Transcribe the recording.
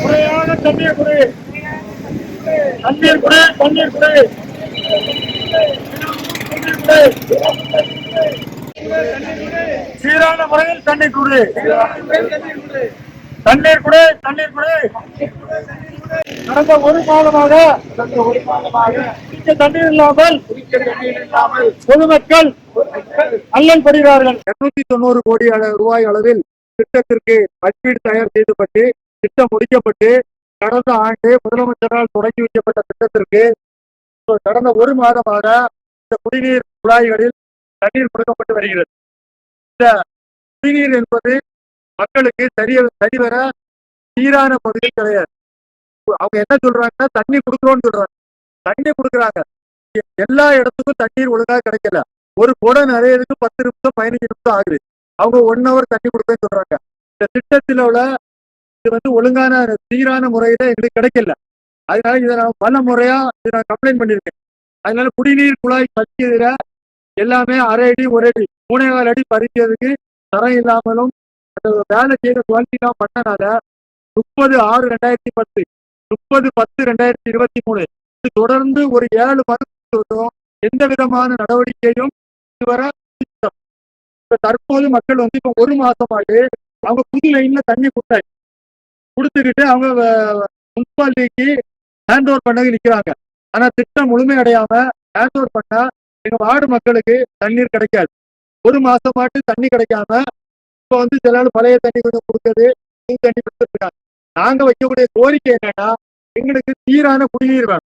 முறையாக தண்ணீர் குடி. தண்ணீர் குடி தண்ணீர் குடி. சீரான முறையில் தண்ணீர் குடி. தண்ணீர் குடி தண்ணீர் குடி. கடந்த ஒரு மாதமாக குடிக்க தண்ணீர் இல்லாமல் பொதுமக்கள் அல்லல் படுகிறார்கள். இருநூத்தி தொண்ணூறு கோடி ரூபாய் அளவில் திட்டத்திற்கு மதிப்பீடு தயார் செய்யப்பட்டு திட்டம் முடிக்கப்பட்டு கடந்த ஆண்டு முதலமைச்சரால் தொடங்கி வைக்கப்பட்ட திட்டத்திற்கு கடந்த ஒரு மாதமாக இந்த குடிநீர் குழாய்களில் தண்ணீர் கொடுக்கப்பட்டு வருகிறது. இந்த குடிநீர் என்பது மக்களுக்கு சரிய சரிவர சீரான பகுதியில் கிடையாது. அவங்க என்ன சொல்றாங்கன்னா தண்ணி கொடுக்குறோம்னு சொல்றாங்க. தண்ணி கொடுக்குறாங்க. எ- எல்லா இடத்துக்கும் தண்ணீர் ஒழுங்காக கிடைக்கல. ஒரு குடம் நிறையதுக்கு பத்து நிமிஷம் பதினஞ்சு நிமிஷம் ஆகுது. அவங்க ஒன் ஹவர் தண்ணி கொடுப்பேன்னு சொல்றாங்க. இந்த திட்டத்தில் உள்ள இது வந்து ஒழுங்கான சீரான முறையில எங்களுக்கு கிடைக்கல. அதனால இதை நான் பல முறையா இதை நான் கம்ப்ளைண்ட் பண்ணியிருக்கேன். அதனால குடிநீர் குழாய் பறிக்கிறதுல எல்லாமே அரை அடி ஒரு அடி மூணேகால் அடி பறிக்கிறதுக்கு தரம் இல்லாமலும் அந்த வேலை செய்த குவாலிட்டிலாம் பண்ணனால முப்பது ஆறு ரெண்டாயிரத்தி பத்து முப்பது பத்து ரெண்டாயிரத்தி இருபத்தி மூணு இது தொடர்ந்து ஒரு ஏழு மாதம் எந்த விதமான நடவடிக்கையும் இதுவரை இப்ப தற்போது மக்கள் வந்து இப்ப ஒரு மாசமாட்டு அவங்க புது லைன்ல தண்ணி கொடுத்தாங்க கொடுத்துக்கிட்டு அவங்க முனிசிபாலிட்டிக்கு ஹேண்ட் ஓவர் பண்ண நிக்கிறாங்க. ஆனா திட்டம் முழுமையடையாம ஹேண்ட் ஓவர் பண்ணா எங்க வார்டு மக்களுக்கு தண்ணீர் கிடைக்காது. ஒரு மாசமாட்டு தண்ணி கிடைக்காம இப்ப வந்து சில நாள் பழைய தண்ணி கொஞ்சம் கொடுக்குறது புது தண்ணி கொடுத்துருக்காங்க நாங்க வைக்கக்கூடிய கோரிக்கை என்னன்னா எங்களுக்கு சீரான குடிநீர் வேணும்.